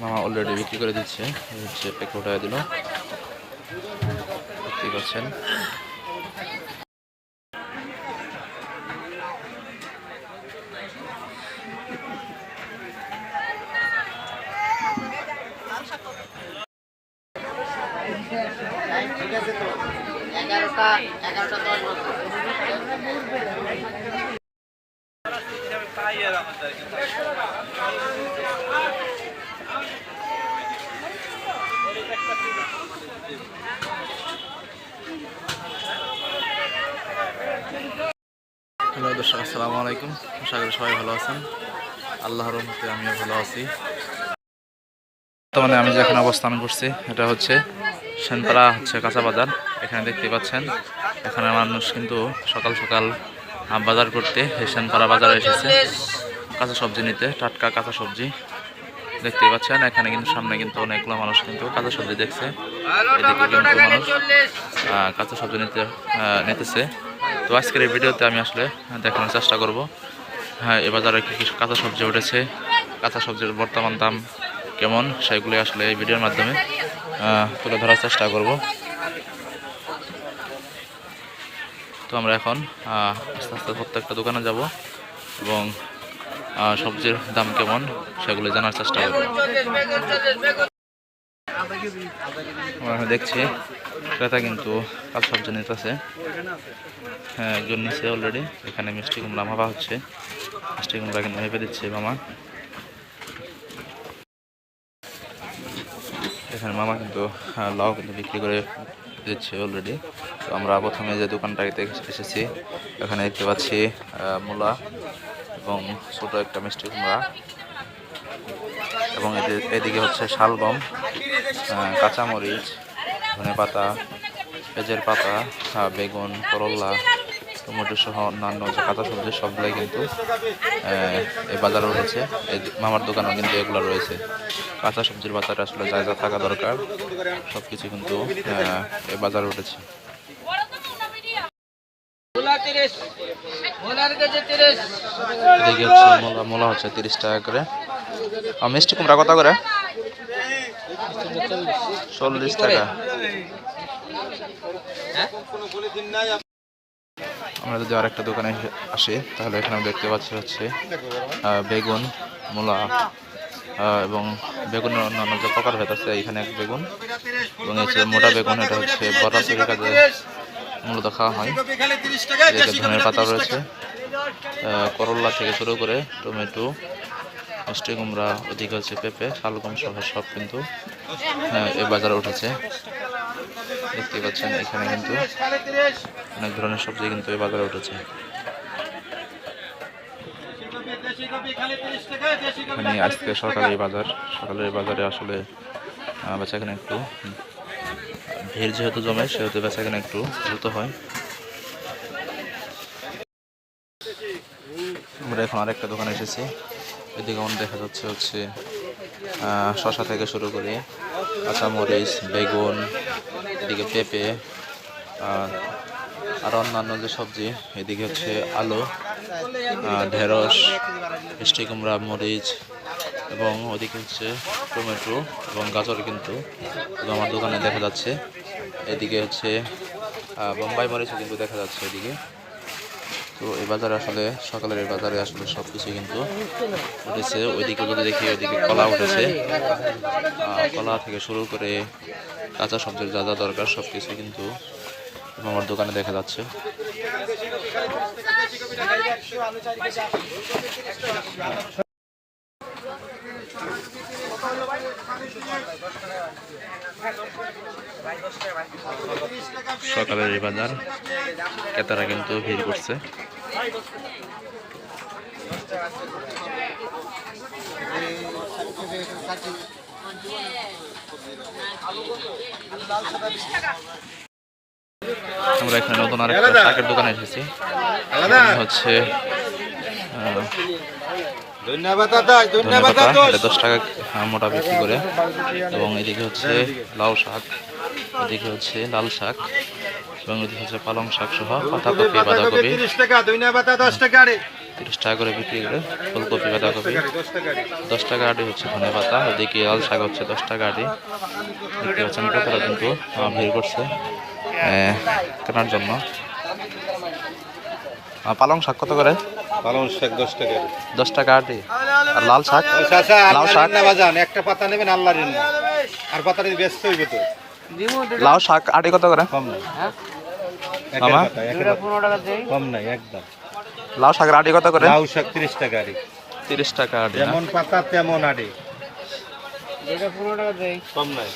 মামা অলরেডি বিক্রি করে দিচ্ছে। হচ্ছে প্যাকে উঠায় দিল। দেখতেই পাচ্ছেন। এগারোটা এগারোটা দশ বছর হ্যালো দর্শক, আসসালামু আলাইকুম। আশা করি সবাই ভালো আছেন। আল্লাহর রহমতে আমিও ভালো আছি। বর্তমানে আমি যেখানে অবস্থান করছি, এটা হচ্ছে সেনপাড়া হচ্ছে কাঁচা বাজার। এখানে দেখতে পাচ্ছেন, এখানে মানুষ কিন্তু সকাল সকাল বাজার করতে এই সেনপাড়া বাজারে এসেছে। কাঁচা সবজি নিতে টাটকা কাঁচা সবজি। দেখতে পাচ্ছেন এখানে কিন্তু সামনে কিন্তু অনেকগুলো মানুষ কিন্তু কাঁচা সবজি দেখছে। এদিকে কিন্তু মানুষ কাঁচা সবজি নিতে নিতেছে। তো আজকের এই ভিডিওতে আমি আসলে দেখানোর চেষ্টা করব হ্যাঁ এ বাজারে কী কী কাঁচা সবজি উঠেছে কাঁচা সবজির বর্তমান দাম কেমন সেগুলি আসলে এই ভিডিওর মাধ্যমে তুলে ধরার চেষ্টা করব। তো আমরা এখন আস্তে আস্তে প্রত্যেকটা দোকানে যাব এবং সবজির দাম কেমন সেগুলো জানার চেষ্টা করব। আমরা দেখছি, ক্রেতা কিন্তু কাঁচা সবজি নিতেছে। হ্যাঁ একজন নিচে অলরেডি এখানে মিষ্টি কুমড়া মাপা হচ্ছে। মিষ্টি কুমড়া কিন্তু ভেবে দিচ্ছে মামা। এখানে মামা কিন্তু লাউ কিন্তু বিক্রি করে দিচ্ছে অলরেডি তো আমরা প্রথমে যে দোকানটাতে এসেছি, এখানে দেখতে পাচ্ছি মূলা এবং ছোট একটা মিষ্টি কুমড়া এবং এদি- এদিকে হচ্ছে শালগম কাঁচামরিচ ধনে পাতা পেঁয়াজের পাতা বেগুন, করল্লা টমেটো সহ অন্যান্য যে কাঁচা সবজি সবগুলাই কিন্তু এই বাজারে উঠেছে এই মামার দোকানেও কিন্তু এগুলো রয়েছে। কাঁচা সবজির বাজারে আসলে যা যা থাকা দরকার সব কিছু কিন্তু এই বাজারে উঠেছে। মোলা মোলা হচ্ছে তিরিশ টাকা করে। আর মিষ্টি কুমড়া কত করে? চল্লিশ টাকা। আমরা যদি আরেকটা দোকানে আসি, তাহলে এখানে দেখতে পাচ্ছি হচ্ছে বেগুন, মূলা এবং বেগুনের অন্যান্য যে প্রকার ভেদ আছে এখানে এক বেগুন এবং যে মোটা বেগুন, এটা হচ্ছে বড়া তৈরি কাজে মূলত খাওয়া হয়। ধনের পাতা রয়েছে করল্লা থেকে শুরু করে টমেটো, মিষ্টি কুমড়া, ওদিকে হচ্ছে পেঁপে, শালগম সহ সব কিন্তু এই বাজারে উঠেছে। দেখতে পাচ্ছেন এখানে কিন্তু অনেক ধরনের সবজি কিন্তু এই বাজারে উঠেছে। এখানে আজকে সরকারি বাজার সকালের বাজারে আসলে আহ, বেচাকেনা একটু ভিড় যেহেতু জমে সেহেতু বেচাকেনা একটু দ্রুত হয়। আমরা এখন আরেকটা দোকানে এসেছি। এদিকে আমার দেখা যাচ্ছে হচ্ছে শশা থেকে শুরু করে কাঁচামরিচ বেগুন এদিকে পেঁপে আর আর অন্যান্য যে সবজি, এদিকে হচ্ছে আলু ঢেঁড়স, মিষ্টি কুমড়া, মরিচ, এবং ওদিকে হচ্ছে টমেটো এবং গাজর কিন্তু আমার দোকানে দেখা যাচ্ছে। এদিকে হচ্ছে বোম্বাই মরিচও কিন্তু দেখা যাচ্ছে এদিকে। তো এই বাজারে আসলে, সকালের এই বাজারে আসলে সব কিছু কিন্তু উঠেছে। ওইদিকে যদি দেখি, ওইদিকে কলা উঠেছে। কলা থেকে শুরু করে কাঁচা সবজির যা যা দরকার সব কিছু কিন্তু আমার দোকানে দেখা যাচ্ছে। সকালের এই বাজার। ক্রেতারা কিন্তু ভিড় করছে। আমরা এখানে নতুন আর একটা শাকের দোকানে এসেছি। হচ্ছে দশ টাকা মোটা বিক্রি করে। এবং এদিকে হচ্ছে লাউ শাক এদিকে হচ্ছে লাল শাক। এবং এদিকে হচ্ছে পালং শাক সহ পাতাকপি বাঁধাকপি। তিরিশ টাকা পাতা দশ টাকা আরে তিরিশ টাকা করে বিক্রি করে ফুলকপি বাঁধাকপি। দশ টাকা আটি হচ্ছে ধনে পাতা ওদিকে লাল শাক হচ্ছে দশ টাকা আটি দেখতে পাচ্ছেন কতটা কিন্তু ভিড় করছে কেনার জন্য। পালং শাক কত করে? পালং শাক দশ টাকা দশ টাকা আটি আর লাল শাক? চাচা লাউ লাউ শাক? শাক বাজান একটা পাতা নেবেন আল্লাহর আর পাতাটা ব্যস্ত হইবে তো। লাউ শাক আটি কত করে? কম নাই একের মামা? কম নাই একদম। লাউ শাকের আটি কত করে? লাউ শাক তিরিশ টাকা আরে তিরিশ টাকা না? যেমন পাতা তেমন আরে কম নাই।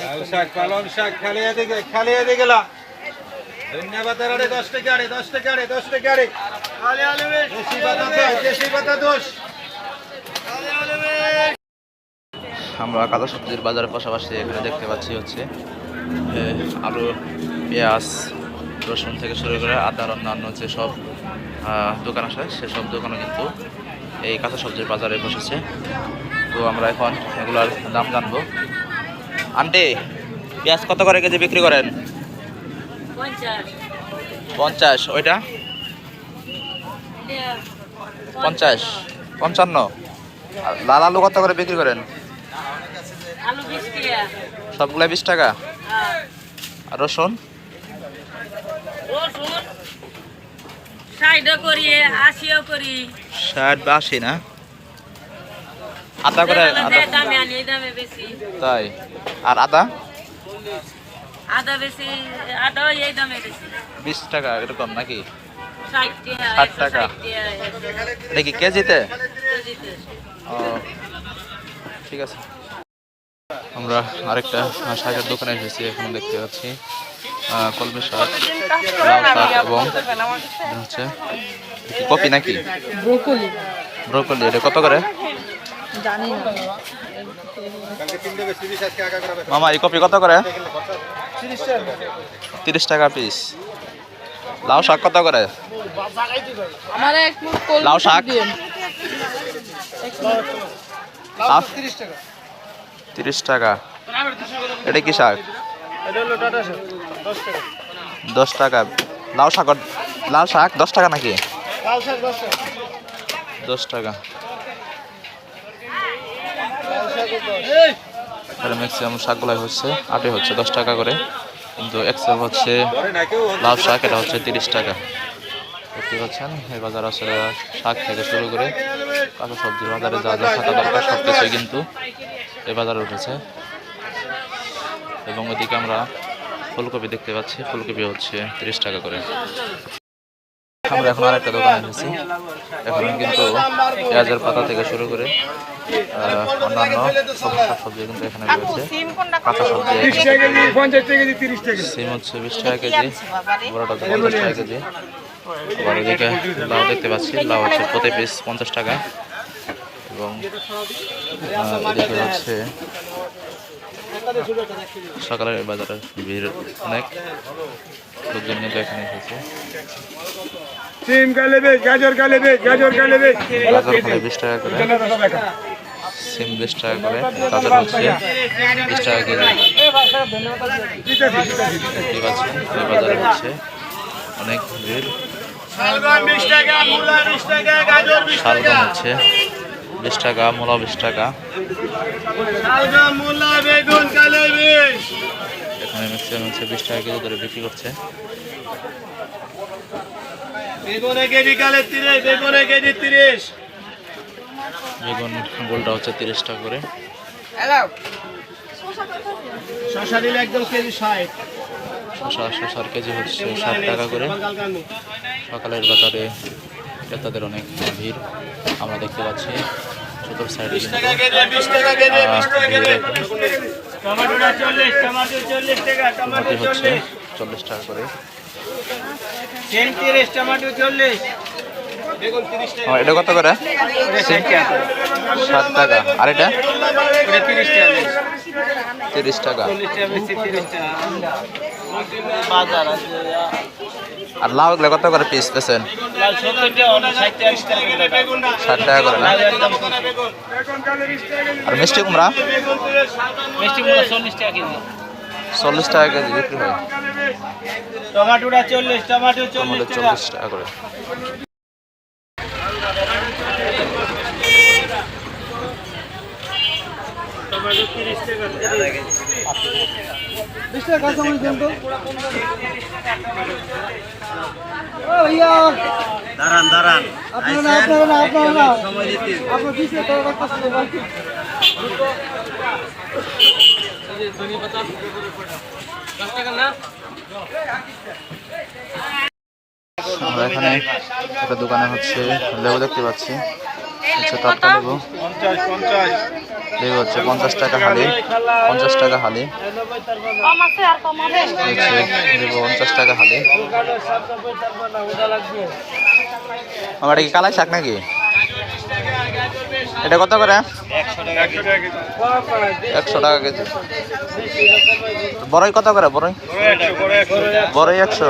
লাউ শাক পালং শাক খালিয়া দিকে খালিয়া দিকে গেলা ধনিয়া পাতা আরে দশ টাকা দশ টাকা দশ টাকা আরে দেশি পাতা দশ দেশি পাতা দশ আমরা কাঁচা সবজির বাজারের পাশাপাশি এখানে দেখতে পাচ্ছি হচ্ছে আলু পেঁয়াজ রসুন থেকে শুরু করে আদার অন্যান্য যেসব দোকান আছে সেসব দোকানও কিন্তু এই কাঁচা সবজির বাজারে বসেছে। তো আমরা এখন এগুলার দাম জানব। আন্টি পেঁয়াজ কত করে কেজি বিক্রি করেন? পঞ্চাশ। ওইটা? পঞ্চাশ পঞ্চান্ন। আর লাল আলু কত করে বিক্রি করেন? সবগুলা বিশ টাকা? হ্যাঁ। আর রসুন? রসুন ষাটও করি আশিও করি। ষাট বা আশি না? আদা করে যেভাবে আদা যে দামে আনি এই দামে বেশি। তাই। আর আদা? আদা বেশি আদাও এই দামে বেশি। বিশ টাকা এরকম নাকি? ষাট টাকা ষাট একশো টাকা। ষাট টাকা এটা কি কেজিতে। ও ঠিক আছে। আমরা আরেকটা শাকের দোকানে এসেছি এখন দেখতে পাচ্ছি। কলমি শাক লাউ শাক এবং হচ্ছে কপি নাকি? ব্রোকলি। ব্রোকলি এটা কত করে? জানি না। কালকে তিনটে বেশি বিশ আজকে আগা করা মামা এই কপি কত করে? তিরিশ টাকা। পিস। লাউ শাক কত করে? লাউ শাক? তিরিশ টাকা। এটা কি শাক। দশ টাকা। লাউ শাক লাউ শাক দশ টাকা নাকি? দশ টাকা। ম্যাক্সিমাম শাকগুলাই হচ্ছে আটে হচ্ছে, দশ টাকা করে। কিন্তু এক্সেল হচ্ছে লাউ শাক, এটা হচ্ছে তিরিশ টাকা। দেখতে পাচ্ছেন, এই বাজার আসলে শাক থেকে শুরু করে কাঁচা সবজির বাজারে যা যা থাকা দরকার সব কিছুই কিন্তু এই বাজারে উঠেছে। এবং ওদিকে আমরা ফুলকপি দেখতে পাচ্ছি। ফুলকপি হচ্ছে তিরিশ টাকা করে। আমরা এখন আরেকটা দোকানে এসেছি এখন কিন্তু পেঁয়াজের পাতা থেকে শুরু করে অন্যান্য সবজি কিন্তু এখানে রয়েছে। কাঁচা সবজি সিম হচ্ছে বিশ টাকা কেজি বড়টা হচ্ছে পঞ্চাশ টাকা কেজি। আবার এদিকে লাউ দেখতে পাচ্ছি। লাউ হচ্ছে প্রতি পিস পঞ্চাশ টাকা। এবং এদিকে হচ্ছে সকালের বাজারে ভিড় অনেক। লোকজন কিন্তু এখানে এসেছে। সিম লেবে গাজর লেবে গাজর লেবে গাজর বিশ টাকা করে। সিম বিশ টাকা করে গাজর হচ্ছে বিশ টাকা কেজি দেখতে পাচ্ছেন এই বাজারে হচ্ছে অনেক ভিড়। শালগম 20 টাকা মূলা 20 টাকা গাজর 20 শালগম হচ্ছে বিশ টাকা মূলা বিশ টাকা। বেগুন এখানে ম্যাক্সিমাম হচ্ছে বিশ টাকা কেজি করে বিক্রি করছে। বেগুন কেজি কালে 30 বেগুন কেজি 30 বেগুন গোলটা হচ্ছে তিরিশ টাকা করে। শশা দিলে একদম কেজি 60 শশা শশার কেজি হচ্ছে ষাট টাকা করে। সকালের বাজারে ক্রেতাদের অনেক ভিড় আমরা দেখতে পাচ্ছি। চতুর সাইডে কিন্তু টাকা কেজি 20 টাকা কেজি আহ, 20 টাকা ভিড় কেজি। এখানে। টমেটোটা 40 টমেটো 40 টাকা টমেটো টমেটো হচ্ছে 40 চল্লিশ টাকা করে। 30 টমেটো 40 বেগুন 30 টাকা ও, এটা কত করে? ষাট টাকা। আর এটা? ওটা 30 টাকা তিরিশ টাকা। 40 টাকা বেশি 30 টাকা। বাজার আছে আর লাউ এগুলো কত করে পিস পেছেন লাল 70 টাকা অনেক 60 টাকা বেগুন ষাট টাকা করে না? আর মিষ্টি কুমড়া? মিষ্টি কুমড়া 40 টাকা কেজি। চল্লিশ টাকা কেজি বিক্রি হয়। টমাটোটা চল্লিশ টমাটো টাকা চল্লিশ টাকা। করে। টমাটো তিরিশ টাকা দাঁড়ান দাঁড়ান। সময় দিতে। আমরা এখানে একটা দোকানে হচ্ছে লেবু দেখতে পাচ্ছি। হচ্ছে টাটকা লেবু। পঞ্চাশ পঞ্চাশ। লেবু হচ্ছে পঞ্চাশ টাকা হালি, পঞ্চাশ টাকা হালি। পঞ্চাশ টাকা হালি। আমার কি কালাই শাক নাকি? এটা কত করে? একশো টাকা কেজি। বড়ই কত করে বড়ই বড়ই একশো।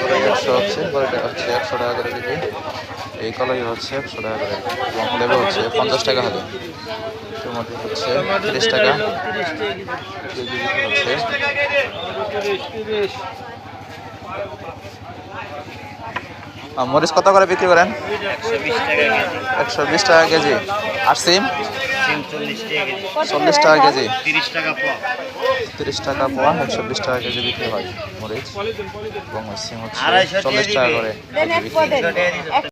বড়ই একশো হচ্ছে বড়ইটা হচ্ছে একশো টাকা করে কেজি। এই কলাই হচ্ছে একশো টাকা করে এবং লেবু হচ্ছে পঞ্চাশ টাকা হবে টমেটো হচ্ছে তিরিশ টাকা। হচ্ছে মরিচ কত করে বিক্রি করেন? একশো বিশ টাকা কেজি। আর সিম? চল্লিশ টাকা কেজি। তিরিশ টাকা পাওয়া তিরিশ টাকা পোয়া একশো বিশ টাকা কেজি বিক্রি হয় মরিচ। এবং সিম হচ্ছে চল্লিশ টাকা করে কেজি বিক্রি হয়।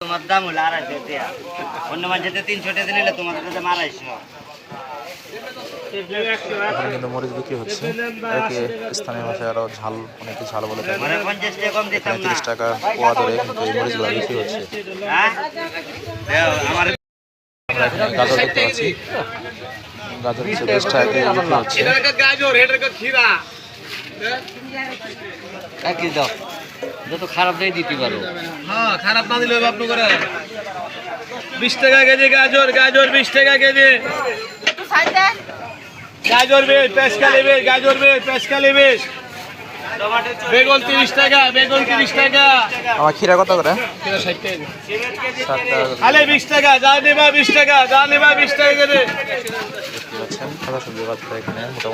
তোমার দাম হলো আড়াইশো টাকা অন্য মানুষের তিনশো টাকা নিলে তোমাদের দাম আড়াইশো এখানে কিন্তু মরিচ বিক্রি হচ্ছে। একে স্থানীয় ভাষায় আরও ঝাল অনেকে ঝাল বলে থাকে। মানে টাকা কম দিতাম এখানে তিরিশ টাকা পোয়া ধরে কিন্তু এই মরিচগুলো বিক্রি হচ্ছে। হ্যাঁ? এখানে গাজর দেখতে পাচ্ছি। গাজর হচ্ছে বিশ টাকা বিক্রি হচ্ছে। একই দাও। যত খারাপ নেই দিতে পারো। হ্যাঁ খারাপ না দিলে আপনি করে। বিশ টাকা কেজি গাজর গাজর বিশ টাকা কেজি। গাজর বেশ পেঁচকালি বেশ গাজর বেশ পেঁচকালি বেশ। বেগুন তিরিশ টাকা বেগুন তিরিশ টাকা। আমার খিরা কত করে? আলে বিশ টাকা যা নেবা বিশ টাকা যা নেবা বিশ টাকা করে।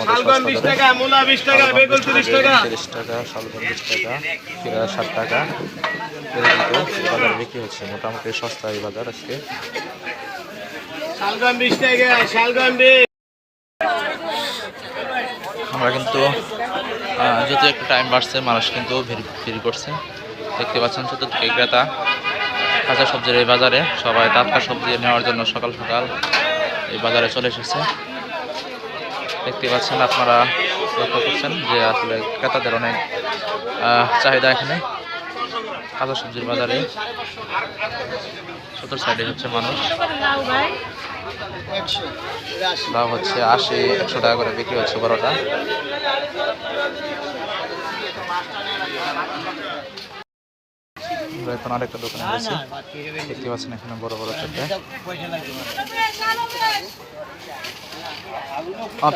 শালগম বিশ সস্তা টাকা মূলা বিশ টাকা বেগুন তিরিশ টাকা তিরিশ টাকা শালগম বিশ টাকা খিরা ষাট টাকা। কিন্তু বিক্রি হচ্ছে মোটামুটি সস্তা এই বাজার আজকে। শালগম বিশ টাকা শালগম বিশ। আমরা কিন্তু যত একটু টাইম বাড়ছে, মানুষ কিন্তু ভিড় ভিড় করছে। দেখতে পাচ্ছেন চতুর্দিকে ক্রেতা। কাঁচা সবজির এই বাজারে সবাই টাটকা সবজি নেওয়ার জন্য সকাল সকাল এই বাজারে চলে এসেছে। দেখতে পাচ্ছেন আপনারা লক্ষ্য করছেন যে আসলে ক্রেতাদের অনেক চাহিদা এখানে। কাঁচা সবজির বাজারে চতুর সাইডে হচ্ছে মানুষ। লাভ হচ্ছে আশি, একশো টাকা করে বিক্রি হচ্ছে বড়টা এখন আরেকটা দোকানে রয়েছে দেখতে পাচ্ছেন এখানে বড় বড় পেঁপে।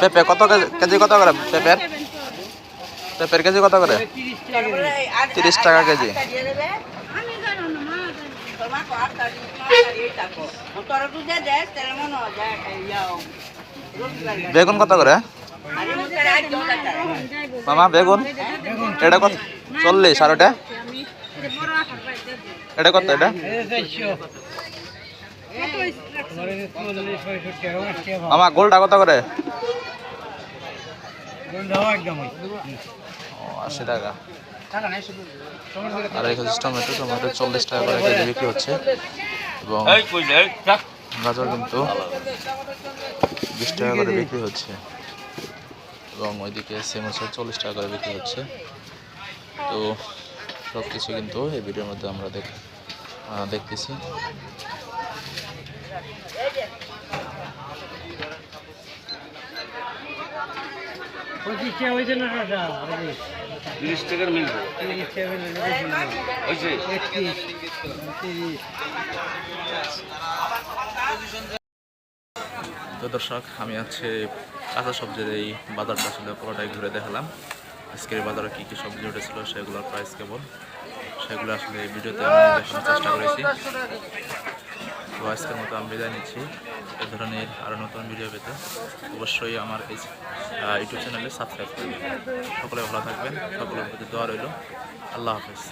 পেঁপে কত কেজি- কেজি কত করে পেঁপের? পেঁপের কেজি কত করে? তিরিশ টাকা কেজি। বেগুন কত করে? মামা বেগুন? এটা কত? চল্লিশ আর ওটা? এটা কত এটা? আমার গোলটা কত করে? আশি টাকা। আর এখানে টমেটো টমেটো চল্লিশ টাকা করে কেজি বিক্রি হচ্ছে। এবং গাজর কিন্তু বিশ টাকা করে বিক্রি হচ্ছে। এবং ওইদিকে সেম হচ্ছে চল্লিশ টাকা করে বিক্রি হচ্ছে। তো সব কিছু কিন্তু এই ভিডিওর মধ্যে আমরা দেখ দেখতেছি। তিরিশ টাকার মিলবে তো দর্শক আমি আছে কাঁচা সবজির এই বাজারটা আসলে পুরোটাই ঘুরে দেখালাম। আজকের বাজারে কী কী সবজি উঠেছিল সেগুলোর প্রাইস কেবল সেগুলো আসলে ভিডিওতে আমি দেখানোর চেষ্টা করেছি। তো আজকের মতো আমি বিদায় নিচ্ছি। এ ধরনের আরও নতুন ভিডিও পেতে অবশ্যই আমার এই ইউটিউব চ্যানেলে সাবস্ক্রাইব করবেন। সকলে ভালো থাকবেন। সকলের প্রতি দোয়া রইল। আল্লাহ হাফেজ।